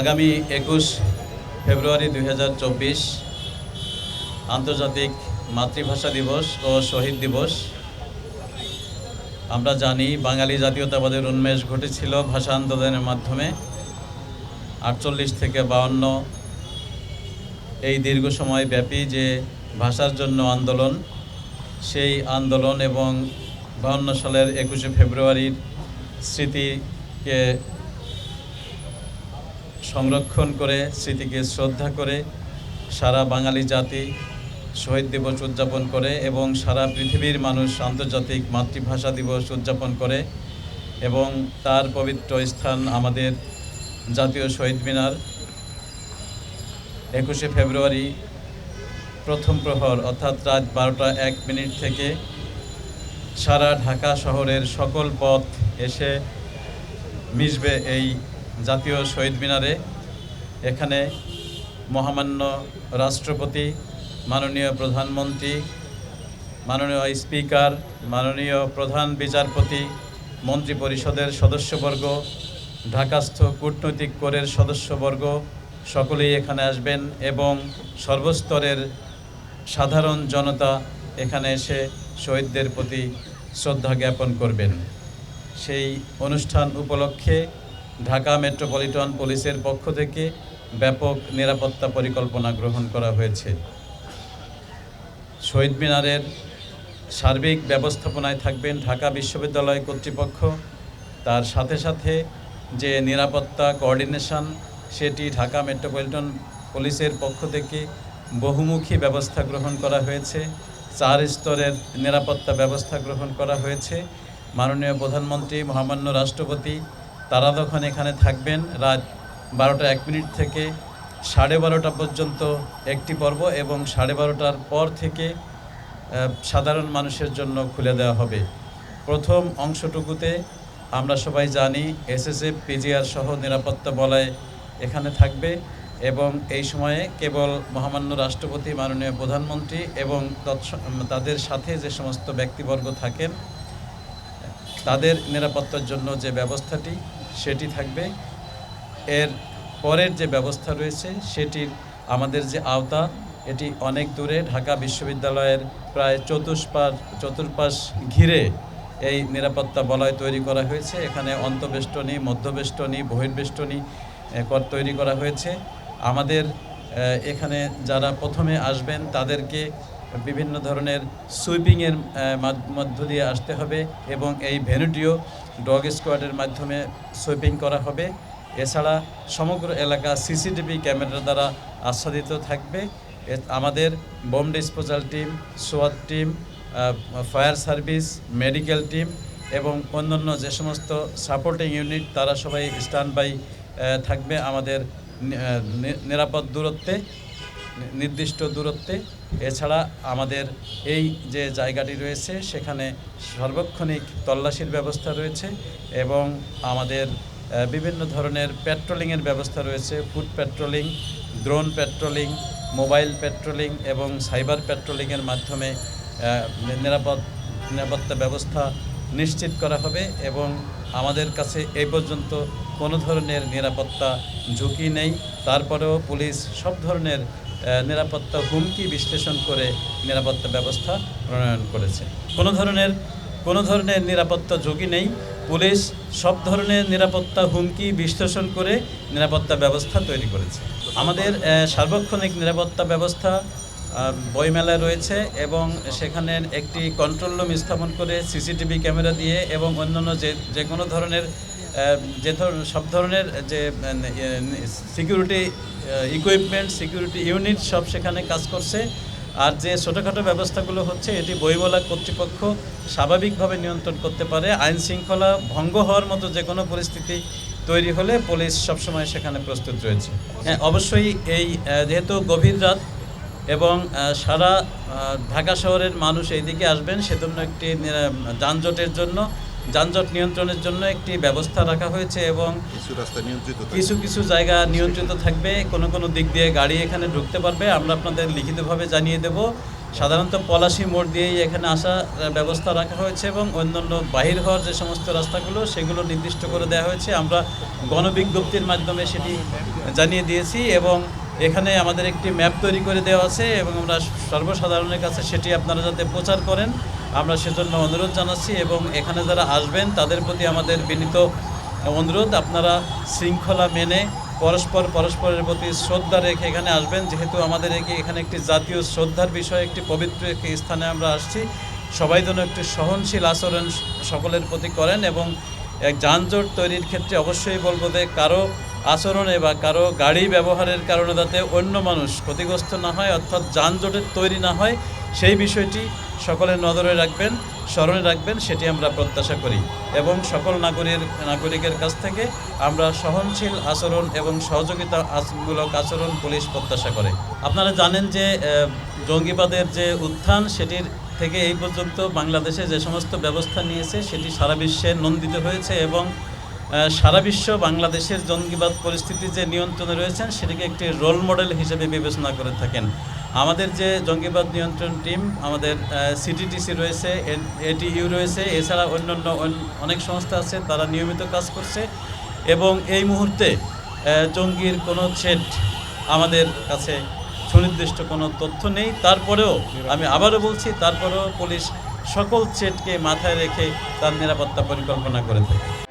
আগামী একুশ ফেব্রুয়ারি দু হাজার চব্বিশ আন্তর্জাতিক মাতৃভাষা দিবস ও শহীদ দিবস। আমরা জানি বাঙালি জাতীয়তাবাদের উন্মেষ ঘটেছিল ভাষা আন্দোলনের মাধ্যমে। আটচল্লিশ থেকে বাউন্ন এই দীর্ঘ সময় ব্যাপী যে ভাষার জন্য আন্দোলন, সেই আন্দোলন এবং বাউন্ন সালের একুশে ফেব্রুয়ারির স্মৃতিকে সংরক্ষণ করে, স্মৃতিকে শ্রদ্ধা করে, সারা বাঙালি জাতি শহীদ দিবস উদযাপন করে এবং সারা পৃথিবীর মানুষ আন্তর্জাতিক মাতৃভাষা দিবস উদযাপন করে এবং তার পবিত্র স্থান আমাদের জাতীয় শহীদ মিনার একুশে ফেব্রুয়ারি প্রথম প্রহর, অর্থাৎ রাত বারোটা এক মিনিট থেকে সারা ঢাকা শহরের সকল পথ এসে মিশবে এই জাতীয় শহীদ মিনারে এখানে মহামান্য রাষ্ট্রপতি, মাননীয় প্রধানমন্ত্রী, মাননীয় স্পিকার, মাননীয় প্রধান বিচারপতি মন্ত্রী পরিষদের সদস্যবর্গ, ঢাকাস্থ কূটনৈতিক কোরের সদস্যবর্গ, সকলেই এখানে আসবেন এবং সর্বস্তরের সাধারণ জনতা এখানে এসে শহীদদের প্রতি শ্রদ্ধা জ্ঞাপন করবেন। সেই অনুষ্ঠান উপলক্ষে ঢাকা মেট্রোপলিটন পুলিশের পক্ষ থেকে ব্যাপক নিরাপত্তা পরিকল্পনা গ্রহণ করা হয়েছে। শহীদ মিনারের সার্বিক ব্যবস্থাপনায় থাকবেন ঢাকা বিশ্ববিদ্যালয় কর্তৃপক্ষ। তার সাথে সাথে যে নিরাপত্তা কোঅর্ডিনেশন, সেটি ঢাকা মেট্রোপলিটন পুলিশের পক্ষ থেকে বহুমুখী ব্যবস্থা গ্রহণ করা হয়েছে। চার স্তরের নিরাপত্তা ব্যবস্থা গ্রহণ করা হয়েছে। মাননীয় প্রধানমন্ত্রী, মহামান্য রাষ্ট্রপতি তারা তখন এখানে থাকবেন রাত বারোটা এক মিনিট থেকে সাড়ে বারোটা পর্যন্ত একটি পর্ব এবং সাড়ে বারোটার পর থেকে সাধারণ মানুষের জন্য খুলে দেওয়া হবে। প্রথম অংশটুকুতে আমরা সবাই জানি এসএসএফ, পিজিআর সহ নিরাপত্তা বলয় এখানে থাকবে এবং এই সময়ে কেবল মহামান্য রাষ্ট্রপতি, মাননীয় প্রধানমন্ত্রী এবং তাদের সাথে যে সমস্ত ব্যক্তিবর্গ থাকেন তাদের নিরাপত্তার জন্য যে ব্যবস্থাটি, সেটি থাকবে। এর পরের যে ব্যবস্থা রয়েছে, সেটির আমাদের যে আওতা এটি অনেক দূরে, ঢাকা বিশ্ববিদ্যালয়ের প্রায় চতুষ্পাশ চতুর্পাশ ঘিরে এই নিরাপত্তা বলয় তৈরি করা হয়েছে। এখানে অন্তবেষ্টনী, মধ্যবেষ্টনী, বহির্বেষ্টনী কর- তৈরি করা হয়েছে। আমাদের এখানে যারা প্রথমে আসবেন, তাদেরকে বিভিন্ন ধরনের সুইপিংয়ের মধ্য দিয়ে আসতে হবে এবং এই ভেনুটিও ডগ স্কোয়াডের মাধ্যমে সুইপিং করা হবে। এছাড়া সমগ্র এলাকা সিসিটিভি ক্যামেরা দ্বারা আচ্ছাদিত থাকবে। আমাদের bomb disposal team সোয়াত team fire service, medical team এবং অন্যান্য যে সমস্ত সাপোর্টিং ইউনিট, তারা সবাই স্ট্যান্ড বাই থাকবে আমাদের নিরাপদ দূরত্বে নির্দিষ্ট দূরত্বে। এছাড়া আমাদের এই যে জায়গাটি রয়েছে, সেখানে সার্বক্ষণিক তল্লাশির ব্যবস্থা রয়েছে এবং আমাদের বিভিন্ন ধরনের পেট্রোলিংয়ের ব্যবস্থা রয়েছে। Foot patrolling, drone patrolling, mobile patrolling এবং সাইবার পেট্রোলিংয়ের মাধ্যমে নিরাপদ, নিরাপত্তা ব্যবস্থা নিশ্চিত করা হবে এবং আমাদের কাছে এই পর্যন্ত কোনো ধরনের নিরাপত্তা ঝুঁকি নেই। তারপরেও পুলিশ সব ধরনের নিরাপত্তা হুমকি বিশ্লেষণ করে নিরাপত্তা ব্যবস্থা প্রণয়ন করেছে। কোনো ধরনের কোনো ধরনের নিরাপত্তা ঝুঁকি নেই। পুলিশ সব ধরনের নিরাপত্তা হুমকি বিশ্লেষণ করে নিরাপত্তা ব্যবস্থা তৈরি করেছে। আমাদের সার্বক্ষণিক নিরাপত্তা ব্যবস্থা বইমেলায় রয়েছে এবং সেখানে একটি কন্ট্রোল রুম স্থাপন করে সিসিটিভি ক্যামেরা দিয়ে এবং অন্যান্য যে যে কোনো ধরনের যে সব ধরনের যে সিকিউরিটি ইকুইপমেন্ট সিকিউরিটি ইউনিট সব সেখানে কাজ করছে। আর যে ছোটোখাটো ব্যবস্থাগুলো হচ্ছে, এটি বইমেলা কর্তৃপক্ষ স্বাভাবিকভাবে নিয়ন্ত্রণ করতে পারে। আইন শৃঙ্খলা ভঙ্গ হওয়ার মতো যে কোনো পরিস্থিতি তৈরি হলে পুলিশ সবসময় সেখানে প্রস্তুত রয়েছে। হ্যাঁ অবশ্যই এই যেহেতু গভীর রাত এবং সারা ঢাকা শহরের মানুষ এইদিকে আসবেন, সেজন্য একটি যানজটের জন্য যানজট নিয়ন্ত্রণের জন্য একটি ব্যবস্থা রাখা হয়েছে এবং কিছু রাস্তা নিয়ন্ত্রিত কিছু কিছু জায়গা নিয়ন্ত্রিত থাকবে। কোনো কোনো দিক দিয়ে গাড়ি এখানে ঢুকতে পারবে। আমরা আপনাদের লিখিতভাবে জানিয়ে দেব। সাধারণত পলাশি মোড় দিয়েই এখানে আসার ব্যবস্থা রাখা হয়েছে এবং অন্যান্য বাহির হওয়ার যে সমস্ত রাস্তাগুলো সেগুলো নির্দিষ্ট করে দেওয়া হয়েছে। আমরা গণবিজ্ঞপ্তির মাধ্যমে সেটি জানিয়ে দিয়েছি এবং এখানে আমাদের একটি ম্যাপ তৈরি করে দেওয়া আছে এবং আমরা সর্বসাধারণের কাছে সেটি আপনারা যাতে প্রচার করেন, আমরা সেজন্য অনুরোধ জানাচ্ছি এবং এখানে যারা আসবেন, তাদের প্রতি আমাদের বিনীত অনুরোধ। আপনারা শৃঙ্খলা মেনে পরস্পর পরস্পরের প্রতি শ্রদ্ধা রেখে এখানে আসবেন। যেহেতু আমাদের এখানে একটি জাতীয় শ্রদ্ধার বিষয়, একটি পবিত্র একটি স্থানে আমরা আসছি। সবাই যেন একটি সহনশীল আচরণ সকলের প্রতি করেন এবং এক যানজট তৈরির ক্ষেত্রে অবশ্যই বলব যে কারও আচরণে বা কারও গাড়ি ব্যবহারের কারণে যাতে অন্য মানুষ ক্ষতিগ্রস্ত না হয়, অর্থাৎ যানজটের তৈরি না হয়, সেই বিষয়টি সকলের নজরে রাখবেন, স্মরণে রাখবেন, সেটি আমরা প্রত্যাশা করি। এবং সকল নাগরিক নাগরিকের কাছ থেকে আমরা সহনশীল আচরণ এবং সহযোগিতা আচ- মূলক আচরণ পুলিশ প্রত্যাশা করে। আপনারা জানেন যে জঙ্গিবাদের যে উত্থান, সেটির থেকে এই পর্যন্ত বাংলাদেশে যে সমস্ত ব্যবস্থা নিয়েছে, সেটি সারা বিশ্বে নন্দিত হয়েছে এবং সারা বিশ্ব বাংলাদেশের জঙ্গিবাদ পরিস্থিতি যে নিয়ন্ত্রণে রয়েছেন, সেটিকে একটি রোল মডেল হিসেবে বিবেচনা করে থাকেন। আমাদের যে জঙ্গিবাদ নিয়ন্ত্রণ টিম আমাদের সিটিটিসি রয়েছে এটিইউ রয়েছে, এছাড়া অন্যান্য অনেক সংস্থা আছে, তারা নিয়মিত কাজ করছে এবং এই মুহূর্তে জঙ্গির কোনো থ্রেট আমাদের কাছে সুনির্দিষ্ট কোনো তথ্য নেই। তারপরেও আমি আবারও বলছি, তারপরেও পুলিশ সকল থ্রেটকে মাথায় রেখে তার নিরাপত্তা পরিকল্পনা করে থাকে।